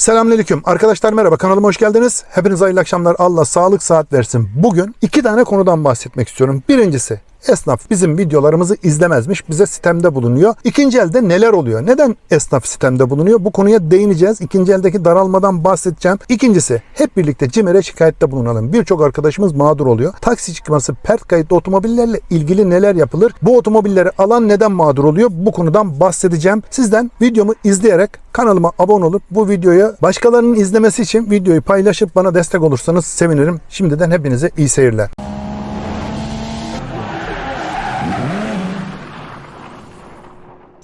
Selamünaleyküm. Arkadaşlar merhaba. Kanalıma hoş geldiniz. Hepinize hayırlı akşamlar. Allah sağlık saat versin. Bugün iki tane konudan bahsetmek istiyorum. Birincisi Esnaf bizim videolarımızı izlemezmiş. Bize sistemde bulunuyor. İkinci elde neler oluyor? Neden esnaf sistemde bulunuyor? Bu konuya değineceğiz. İkinci eldeki daralmadan bahsedeceğim. İkincisi hep birlikte CİMER'e şikayette bulunalım. Birçok arkadaşımız mağdur oluyor. Taksi çıkması pert kayıtlı otomobillerle ilgili neler yapılır? Bu otomobilleri alan neden mağdur oluyor? Bu konudan bahsedeceğim. Sizden videomu izleyerek kanalıma abone olup bu videoyu başkalarının izlemesi için videoyu paylaşıp bana destek olursanız sevinirim. Şimdiden hepinize iyi seyirler.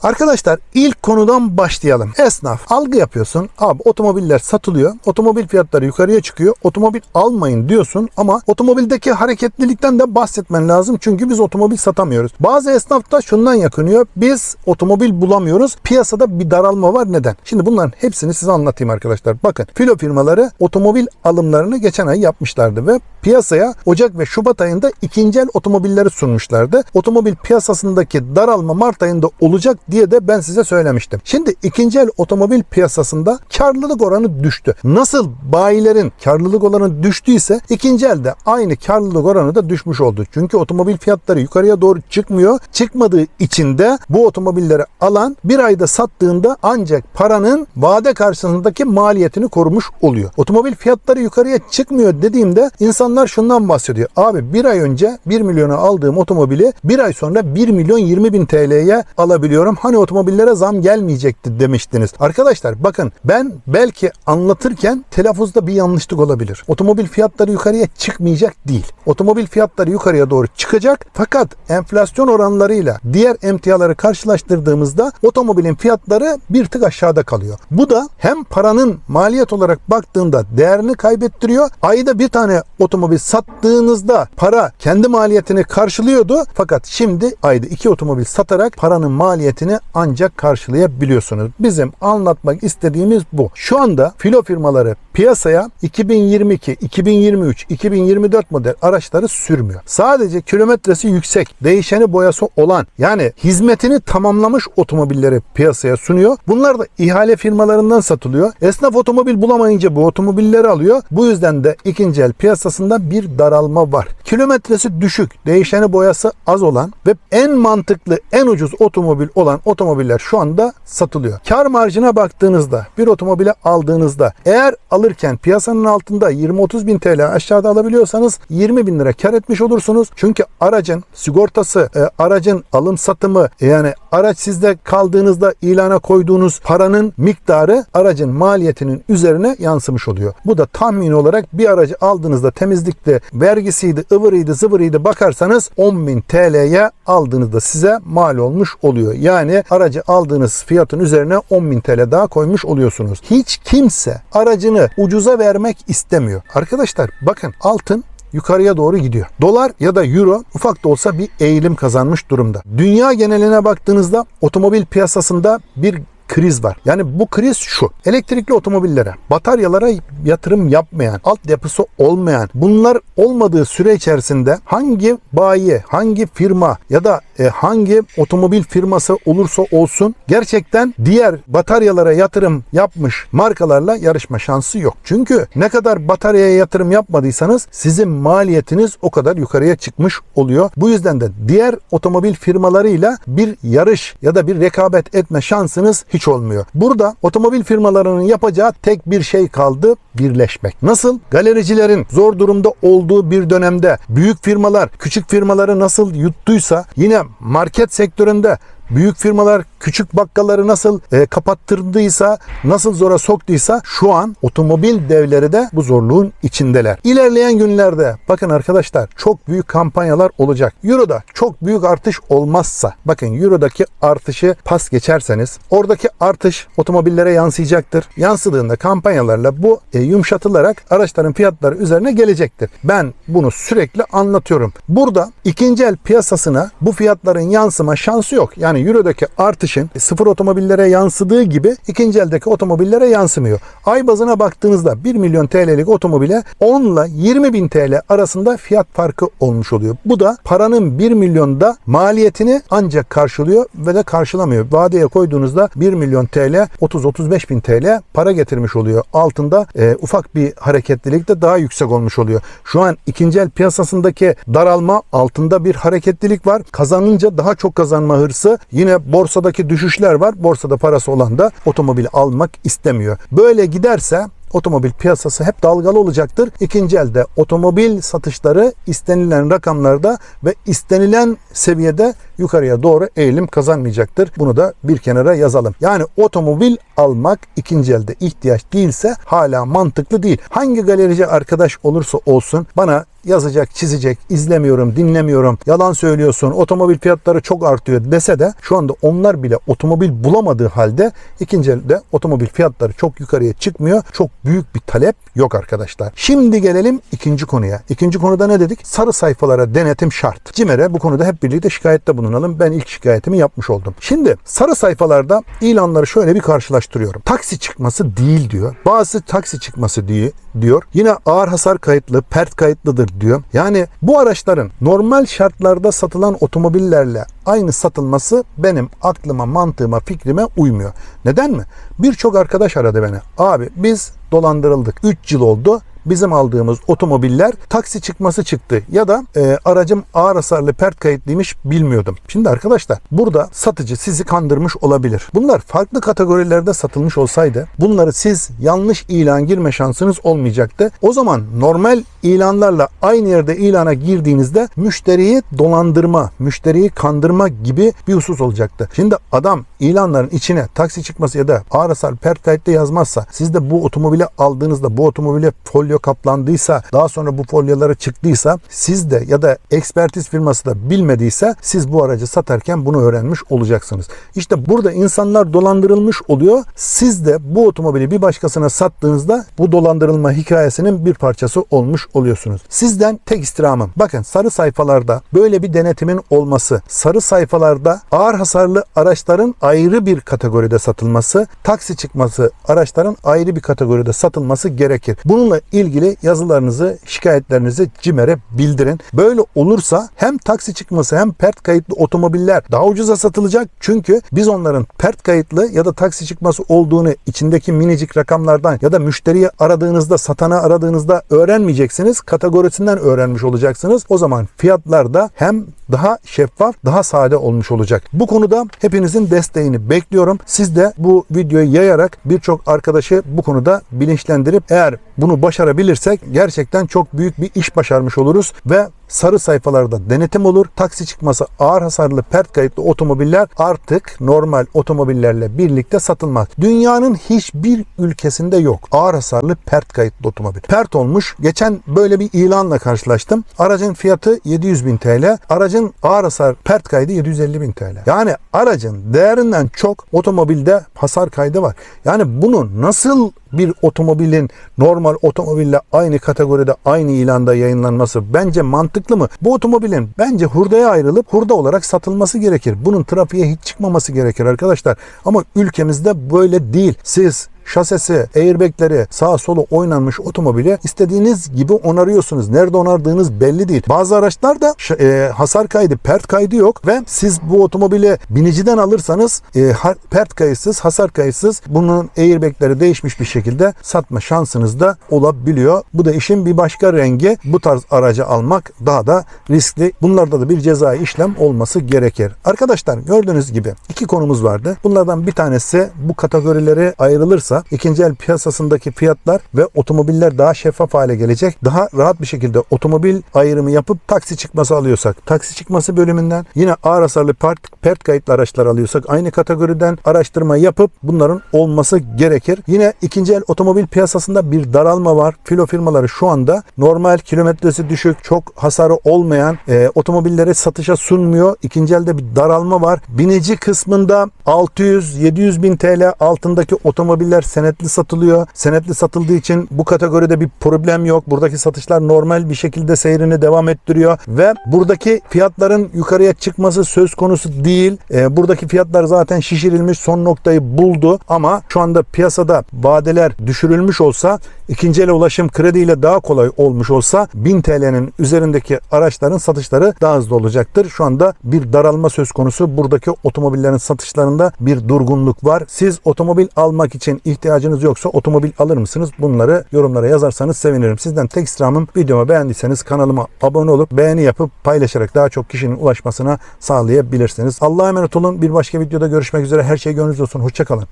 Arkadaşlar ilk konudan başlayalım. Esnaf algı yapıyorsun. Abi otomobiller satılıyor. Otomobil fiyatları yukarıya çıkıyor. Otomobil almayın diyorsun ama otomobildeki hareketlilikten de bahsetmen lazım. Çünkü biz otomobil satamıyoruz. Bazı esnaf da şundan yakınıyor. Biz otomobil bulamıyoruz. Piyasada bir daralma var. Neden? Şimdi bunların hepsini size anlatayım arkadaşlar. Bakın filo firmaları otomobil alımlarını geçen ay yapmışlardı ve piyasaya Ocak ve Şubat ayında ikinci el otomobilleri sunmuşlardı. Otomobil piyasasındaki daralma Mart ayında olacak diye de ben size söylemiştim. Şimdi ikinci el otomobil piyasasında karlılık oranı düştü. Nasıl bayilerin karlılık oranı düştüyse ikinci elde aynı karlılık oranı da düşmüş oldu. Çünkü otomobil fiyatları yukarıya doğru çıkmıyor. Çıkmadığı için de bu otomobilleri alan bir ayda sattığında ancak paranın vade karşısındaki maliyetini korumuş oluyor. Otomobil fiyatları yukarıya çıkmıyor dediğimde insanlar şundan bahsediyor. Abi bir ay önce 1 milyona aldığım otomobili bir ay sonra 1 milyon 20 bin TL'ye alabiliyorum. Hani otomobillere zam gelmeyecekti demiştiniz. Arkadaşlar bakın ben belki anlatırken telaffuzda bir yanlışlık olabilir. Otomobil fiyatları yukarıya çıkmayacak değil. Otomobil fiyatları yukarıya doğru çıkacak fakat enflasyon oranlarıyla diğer emtiaları karşılaştırdığımızda otomobilin fiyatları bir tık aşağıda kalıyor. Bu da hem paranın maliyet olarak baktığında değerini kaybettiriyor. Ayda bir tane otomobil sattığınızda para kendi maliyetini karşılıyordu. Fakat şimdi ayda iki otomobil satarak paranın maliyetini ancak karşılayabiliyorsunuz. Bizim anlatmak istediğimiz bu. Şu anda filo firmaları piyasaya 2022, 2023, 2024 model araçları sürmüyor. Sadece kilometresi yüksek, değişeni boyası olan yani hizmetini tamamlamış otomobilleri piyasaya sunuyor. Bunlar da ihale firmalarından satılıyor. Esnaf otomobil bulamayınca bu otomobilleri alıyor. Bu yüzden de ikinci el piyasasında bir daralma var. Kilometresi düşük, değişeni boyası az olan ve en mantıklı, en ucuz otomobil olan otomobiller şu anda satılıyor. Kar marjına baktığınızda, bir otomobile aldığınızda eğer alırken piyasanın altında 20-30 bin TL aşağıda alabiliyorsanız 20 bin lira kar etmiş olursunuz. Çünkü aracın sigortası, e, aracın alım satımı yani araç sizde kaldığınızda ilana koyduğunuz paranın miktarı aracın maliyetinin üzerine yansımış oluyor. Bu da tahmin olarak bir aracı aldığınızda temizlikte vergisiydi, ıvırıydı, zıvırıydı bakarsanız 10 bin TL'ye aldığınızda size mal olmuş oluyor. Yani aracı aldığınız fiyatın üzerine 10 bin TL daha koymuş oluyorsunuz. Hiç kimse aracını ucuza vermek istemiyor. Arkadaşlar bakın altın yukarıya doğru gidiyor. Dolar ya da euro ufak da olsa bir eğilim kazanmış durumda. Dünya geneline baktığınızda otomobil piyasasında bir kriz var. Yani bu kriz şu. Elektrikli otomobillere, bataryalara yatırım yapmayan, altyapısı olmayan, bunlar olmadığı süre içerisinde hangi bayi, hangi firma ya da hangi otomobil firması olursa olsun gerçekten diğer bataryalara yatırım yapmış markalarla yarışma şansı yok. Çünkü ne kadar bataryaya yatırım yapmadıysanız sizin maliyetiniz o kadar yukarıya çıkmış oluyor. Bu yüzden de diğer otomobil firmalarıyla bir yarış ya da bir rekabet etme şansınız hiç olmuyor. Burada otomobil firmalarının yapacağı tek bir şey kaldı birleşmek. Nasıl? Galericilerin zor durumda olduğu bir dönemde büyük firmalar küçük firmaları nasıl yuttuysa yine market sektöründe büyük firmalar küçük bakkalları nasıl e, kapattırdıysa, nasıl zora soktuysa şu an otomobil devleri de bu zorluğun içindeler. İlerleyen günlerde bakın arkadaşlar çok büyük kampanyalar olacak. Euro'da çok büyük artış olmazsa bakın Euro'daki artışı pas geçerseniz oradaki artış otomobillere yansıyacaktır. Yansıdığında kampanyalarla bu e, yumuşatılarak araçların fiyatları üzerine gelecektir. Ben bunu sürekli anlatıyorum. Burada ikinci el piyasasına bu fiyatların yansıma şansı yok. Yani Euro'daki artış artışın sıfır otomobillere yansıdığı gibi ikinci eldeki otomobillere yansımıyor. Ay bazına baktığınızda 1 milyon TL'lik otomobile 10 ile 20 bin TL arasında fiyat farkı olmuş oluyor. Bu da paranın 1 milyonda maliyetini ancak karşılıyor ve de karşılamıyor. Vadeye koyduğunuzda 1 milyon TL 30-35 bin TL para getirmiş oluyor. Altında e, ufak bir hareketlilik de daha yüksek olmuş oluyor. Şu an ikinci el piyasasındaki daralma altında bir hareketlilik var. Kazanınca daha çok kazanma hırsı. Yine borsadaki düşüşler var. Borsada parası olan da otomobil almak istemiyor. Böyle giderse otomobil piyasası hep dalgalı olacaktır. İkinci elde otomobil satışları istenilen rakamlarda ve istenilen seviyede yukarıya doğru eğilim kazanmayacaktır. Bunu da bir kenara yazalım. Yani otomobil almak ikinci elde ihtiyaç değilse hala mantıklı değil. Hangi galerici arkadaş olursa olsun bana yazacak, çizecek, izlemiyorum, dinlemiyorum, yalan söylüyorsun, otomobil fiyatları çok artıyor dese de şu anda onlar bile otomobil bulamadığı halde ikinci elde otomobil fiyatları çok yukarıya çıkmıyor. Çok büyük bir talep yok arkadaşlar. Şimdi gelelim ikinci konuya. İkinci konuda ne dedik? Sarı sayfalara denetim şart. CİMER'e bu konuda hep birlikte şikayette bulunalım. Ben ilk şikayetimi yapmış oldum. Şimdi sarı sayfalarda ilanları şöyle bir karşılaştırıyorum. Taksi çıkması değil diyor. Bazı taksi çıkması diye diyor. Yine ağır hasar kayıtlı, pert kayıtlıdır diyor. Yani bu araçların normal şartlarda satılan otomobillerle aynı satılması benim aklıma, mantığıma, fikrime uymuyor. Neden mi? Birçok arkadaş aradı beni. Abi biz dolandırıldık. 3 yıl oldu bizim aldığımız otomobiller taksi çıkması çıktı ya da e, aracım ağır hasarlı pert kayıtlıymış bilmiyordum. Şimdi arkadaşlar burada satıcı sizi kandırmış olabilir. Bunlar farklı kategorilerde satılmış olsaydı bunları siz yanlış ilan girme şansınız olmayacaktı. O zaman normal ilanlarla aynı yerde ilana girdiğinizde müşteriyi dolandırma, müşteriyi kandırma gibi bir husus olacaktı. Şimdi adam ilanların içine taksi çıkması ya da ağır hasar pert kayıtlı yazmazsa siz de bu otomobili aldığınızda bu otomobile folyo kaplandıysa daha sonra bu folyoları çıktıysa siz de ya da ekspertiz firması da bilmediyse siz bu aracı satarken bunu öğrenmiş olacaksınız. İşte burada insanlar dolandırılmış oluyor. Siz de bu otomobili bir başkasına sattığınızda bu dolandırılma hikayesinin bir parçası olmuş oluyorsunuz. Sizden tek istirhamım. Bakın sarı sayfalarda böyle bir denetimin olması, sarı sayfalarda ağır hasarlı araçların ayrı bir kategoride satılması, taksi çıkması araçların ayrı bir kategoride satılması gerekir. Bununla ilgili yazılarınızı, şikayetlerinizi CİMER'e bildirin. Böyle olursa hem taksi çıkması hem pert kayıtlı otomobiller daha ucuza satılacak. Çünkü biz onların pert kayıtlı ya da taksi çıkması olduğunu içindeki minicik rakamlardan ya da müşteriyi aradığınızda, satana aradığınızda öğrenmeyeceksiniz. Kategorisinden öğrenmiş olacaksınız. O zaman fiyatlar da hem daha şeffaf, daha sade olmuş olacak. Bu konuda hepinizin desteğini bekliyorum. Siz de bu videoyu yayarak birçok arkadaşı bu konuda bilinçlendirip eğer bunu başarabilirsek gerçekten çok büyük bir iş başarmış oluruz ve sarı sayfalarda denetim olur. Taksi çıkması ağır hasarlı pert kayıtlı otomobiller artık normal otomobillerle birlikte satılmaz. Dünyanın hiçbir ülkesinde yok. Ağır hasarlı pert kayıtlı otomobil. Pert olmuş. Geçen böyle bir ilanla karşılaştım. Aracın fiyatı 700 bin TL. Aracın ağır hasar pert kaydı 750 bin TL. Yani aracın değerinden çok otomobilde hasar kaydı var. Yani bunu nasıl bir otomobilin normal otomobille aynı kategoride aynı ilanda yayınlanması bence mantıklı mı? Bu otomobilin bence hurdaya ayrılıp hurda olarak satılması gerekir. Bunun trafiğe hiç çıkmaması gerekir arkadaşlar. Ama ülkemizde böyle değil. Siz şasesi, airbagleri, sağa sola oynanmış otomobili istediğiniz gibi onarıyorsunuz. Nerede onardığınız belli değil. Bazı araçlarda e, hasar kaydı, pert kaydı yok ve siz bu otomobili biniciden alırsanız e, pert kayıtsız, hasar kayıtsız bunun airbagleri değişmiş bir şekilde satma şansınız da olabiliyor. Bu da işin bir başka rengi. Bu tarz aracı almak daha da riskli. Bunlarda da bir cezai işlem olması gerekir. Arkadaşlar gördüğünüz gibi iki konumuz vardı. Bunlardan bir tanesi bu kategorileri ayrılırsa ikinci el piyasasındaki fiyatlar ve otomobiller daha şeffaf hale gelecek. Daha rahat bir şekilde otomobil ayrımı yapıp taksi çıkması alıyorsak taksi çıkması bölümünden yine ağır hasarlı pert, pert kayıtlı araçlar alıyorsak aynı kategoriden araştırma yapıp bunların olması gerekir. Yine ikinci el otomobil piyasasında bir daralma var. Filo firmaları şu anda normal kilometresi düşük, çok hasarı olmayan e, otomobilleri satışa sunmuyor. İkinci elde bir daralma var. Binici kısmında 600-700 bin TL altındaki otomobiller senetli satılıyor. Senetli satıldığı için bu kategoride bir problem yok. Buradaki satışlar normal bir şekilde seyrini devam ettiriyor ve buradaki fiyatların yukarıya çıkması söz konusu değil. Ee, buradaki fiyatlar zaten şişirilmiş son noktayı buldu ama şu anda piyasada vadeler düşürülmüş olsa ikinci ele ulaşım krediyle daha kolay olmuş olsa 1000 TL'nin üzerindeki araçların satışları daha hızlı olacaktır. Şu anda bir daralma söz konusu. Buradaki otomobillerin satışlarında bir durgunluk var. Siz otomobil almak için ihtiyacınız yoksa otomobil alır mısınız? Bunları yorumlara yazarsanız sevinirim. Sizden tek istirhamım videomu beğendiyseniz kanalıma abone olup beğeni yapıp paylaşarak daha çok kişinin ulaşmasına sağlayabilirsiniz. Allah'a emanet olun. Bir başka videoda görüşmek üzere. Her şey gönlünüzde olsun. Hoşçakalın.